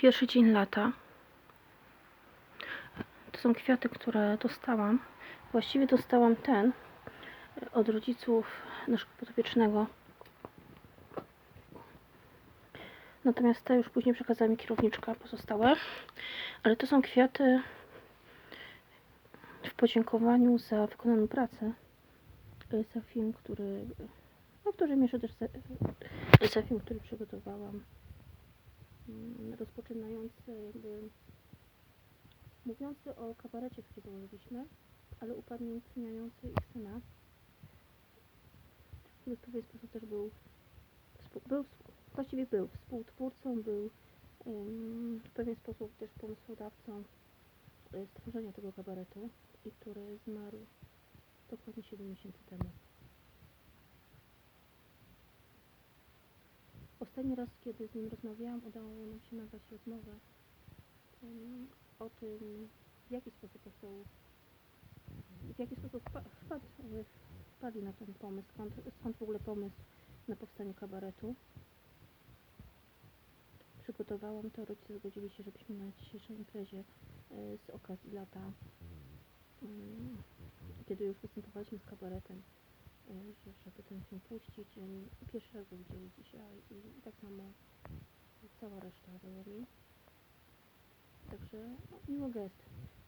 Pierwszy dzień lata. To są kwiaty, które dostałam. Właściwie dostałam ten od rodziców naszego podopiecznego. Natomiast te już później przekazała mi kierowniczka pozostałe. Ale to są kwiaty w podziękowaniu za wykonaną pracę. e, Za film, który. No, w dużej też za, za film, który przygotowałam. Mm, Rozpoczynający jakby mówiący o kabarecie, który założyliśmy, ale upamiętniający ich syna, który w pewien sposób też był, był właściwie był współtwórcą, był w pewien sposób też pomysłodawcą y, stworzenia tego kabaretu i który zmarł dokładnie 7 miesięcy temu. Ostatni raz, kiedy z nim rozmawiałam, udało nam się nagrać rozmowę ym, o tym, w jaki sposób powstał, w jaki sposób wpa- wpadł, wpadli na ten pomysł, skąd, skąd w ogóle pomysł na powstanie kabaretu. Przygotowałam to, rodzice zgodzili się, żebyśmy na dzisiejszej imprezie y, z okazji lata, ym, kiedy już występowaliśmy z kabaretem, żeby ten film puścić. Pierwszy raz widzieli dzisiaj i, tak samo cała reszta załogi. Także no, miły gest.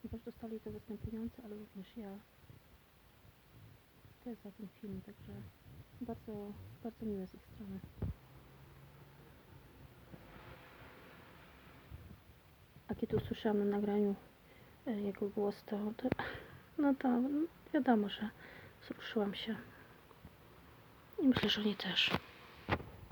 Ponieważ dostali to występujący, ale również ja też za ten film, także bardzo, bardzo miłe z ich strony. A kiedy usłyszałam na nagraniu e, jego głos, to, to no to wiadomo, że wzruszyłam się. I myślę, że oni też.